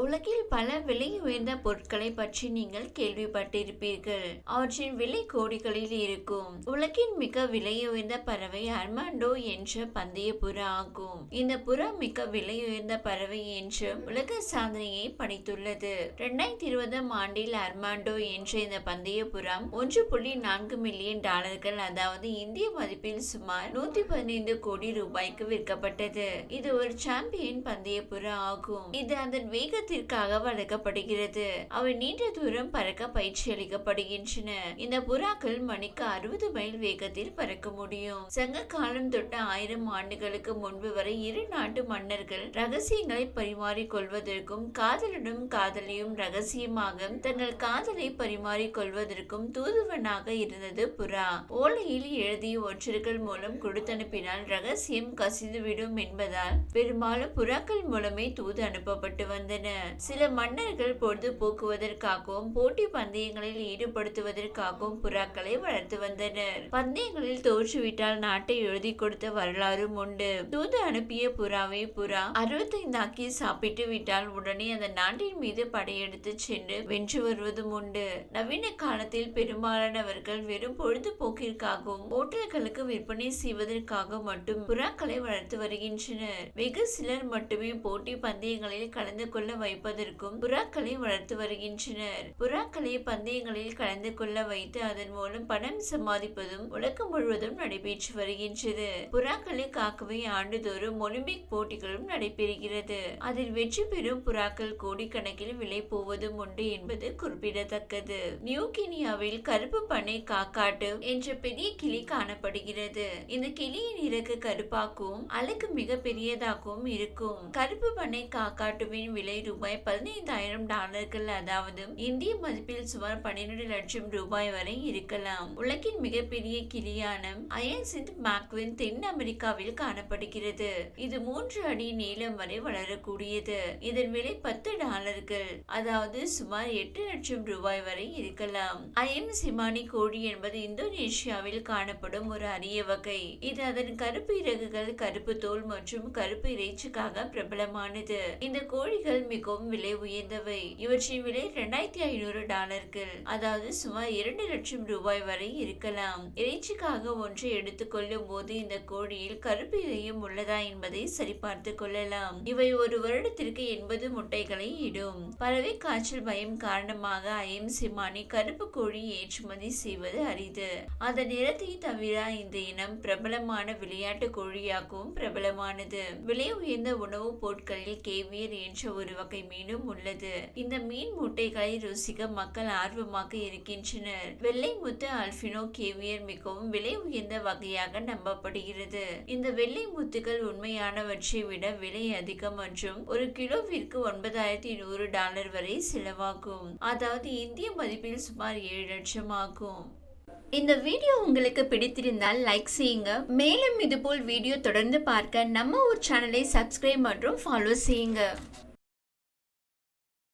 உலகில் பல விலை உயர்ந்த பொருட்களை பற்றி நீங்கள் கேள்விப்பட்டிருப்பீர்கள். அவற்றின் விலை கோடிகளில் இருக்கும். உலகின் மிக விலை உயர்ந்த பறவை அர்மாண்டோ என்ற பந்தய புறா ஆகும். இந்த புறா மிக விலை உயர்ந்த பறவை என்று உலக சாதனையை படைத்துள்ளது. இரண்டாயிரத்தி இருபதாம் ஆண்டில் அர்மாண்டோ என்ற இந்த பந்தய புறா ஒன்று புள்ளி நான்கு மில்லியன் டாலர்கள் அதாவது இந்திய மதிப்பில் சுமார் நூத்தி பதினைந்து கோடி ரூபாய்க்கு விற்கப்பட்டது. இது ஒரு சாம்பியன் பந்தய புறா ஆகும். இது அதன் வேக வேகத்திற்காக வளர்க்கப்படுகிறது. அவை நீண்ட தூரம் பறக்க பயிற்சி அளிக்கப்படுகின்றன. இந்த புறாக்கள் மணிக்கு அறுபது மைல் வேகத்தில் பறக்க முடியும். சங்க காலம் தொட்ட ஆயிரம் ஆண்டுகளுக்கு முன்பு வரை இரு நாட்டு மன்னர்கள் ரகசியங்களை பரிமாறிக் கொள்வதற்கும் காதலனும் காதலியும் ரகசியமாக தங்கள் காதலை பரிமாறிக் கொள்வதற்கும் தூதுவனாக இருந்தது புறா. ஓலையில் எழுதிய ஒற்றர்கள் மூலம் கொடுத்தனுப்பினால் ரகசியம் கசிந்துவிடும் என்பதால் பெரும்பாலும் புறாக்கள் மூலமே தூது அனுப்பப்பட்டு வந்தன. சில மன்னர்கள் பொழுது போக்குவதற்காகவும் போட்டி பந்தயங்களில் ஈடுபடுத்துவதற்காகவும் புறாக்களை வளர்த்து வந்தனர். பந்தயங்களில் தோற்றுவிட்டால் நாட்டை எழுதி கொடுத்த வரலாறும் உண்டு. தூது அனுப்பிய புறாவை புறா அறுபத்தைந்தாக்கி சாப்பிட்டு விட்டால் உடனே அந்த நாட்டின் மீது படையெடுத்து சென்று வென்று வருவதும் உண்டு. நவீன காலத்தில் பெரும்பாலானவர்கள் வெறும் பொழுதுபோக்கிற்காகவும் ஹோட்டல்களுக்கு விற்பனை செய்வதற்காக மட்டும் புறாக்களை வளர்த்து வருகின்றனர். வெகு சிலர் மட்டுமே போட்டி பந்தயங்களில் கலந்து கொள்ள வைப்பதற்கும் புறாக்களை வளர்த்து வருகின்றனர். புறாக்களை பந்தயங்களில் கலந்து கொள்ள வைத்து அதன் மூலம் பணம் சம்பாதிப்பதும் உலகம் முழுவதும் நடைபெற்று வருகின்றது. புறாக்களை காக்கவே ஆண்டுதோறும் ஒலிம்பிக் போட்டிகளும் நடைபெறுகிறது. அதில் வெற்றி பெறும் புறாக்கள் கோடிக்கணக்கில் விலை போவதும் உண்டு என்பது குறிப்பிடத்தக்கது. நியூ கினியாவில் கருப்பு பனை காக்காட்டு என்ற பெரிய கிளி காணப்படுகிறது. இந்த கிளியின் இறகு கருப்பாகவும் அழகு மிக பெரியதாகவும் இருக்கும். கருப்பு பண்ணை காக்காட்டுவின் விலை ரூபாய் பதினைந்தாயிரம் டாலர்கள் அதாவது இந்திய மதிப்பில் சுமார் பன்னிரண்டு லட்சம் ரூபாய் வரை இருக்கலாம். உலகின் மிகப்பெரிய கிளியான அயன்சிந்த் மேக்வின் தென் அமெரிக்காவில் காணப்படுகிறது. இது மூன்று அடி நீளம் வரை வளரக்கூடியது. இதன் விலை பத்து டாலர்கள் அதாவது சுமார் எட்டு லட்சம் ரூபாய் வரை இருக்கலாம். அயன் சிமானி கோழி என்பது இந்தோனேஷியாவில் காணப்படும் ஒரு அரிய வகை. இது அதன் கருப்பு இறகுகள் கருப்பு தோல் மற்றும் கருப்பு இறைச்சிக்காக பிரபலமானது. இந்த கோழிகள் மிகவும் விலை உயர்ந்தவை. இவற்றின் விலை இரண்டாயிரத்தி ஐநூறு டாலர்கள். அதாவது சுமார் இரண்டு லட்சம் ரூபாய் வரை இருக்கலாம். இறைச்சிக்காக ஒன்றை எடுத்துக்கொள்ளும் போது இந்த கோழியில் கருப்பு இதயம் உள்ளதா என்பதை சரிபார்த்து கொள்ளலாம். இவை ஒரு வருடத்திற்கு எண்பது முட்டைகளை இடும். பறவை காய்ச்சல் பயம் காரணமாக அயம் சிமானி கருப்பு கோழி ஏற்றுமதி செய்வது அரிது. அதன் நிறத்தை தவிர இந்த இனம் பிரபலமான விளையாட்டு கோழியாகவும் பிரபலமானது. விலை உயர்ந்த உணவுப் பொருட்களில் கேவியர் என்ற ஒரு வகை வகை மீனும் உள்ளது. இந்த மீன் முட்டைகளை ருசிக்க மக்கள் ஆர்வமாக இருக்கின்றனர். வெள்ளை முத்து அல்பினோ கேவியர் மிகவும் விலை உயர்ந்த வகையாக நம்பப்படுகிறது. இந்த வெள்ளை முத்துகள் உண்மையானவற்றை விட விலை அதிகம் மற்றும் ஒரு கிலோவிற்கு ஒன்பதாயிரத்தி நூறு டாலர் வரை செலவாகும். அதாவது இந்திய மதிப்பில் சுமார் ஏழு லட்சம் ஆகும். இந்த வீடியோ உங்களுக்கு பிடித்திருந்தால் லைக் செய்யுங்க. மேலும் இதுபோல் வீடியோ தொடர்ந்து பார்க்க நம்ம ஒரு சேனலை சப்ஸ்கிரைப் மற்றும் ஃபாலோ செய்யுங்க.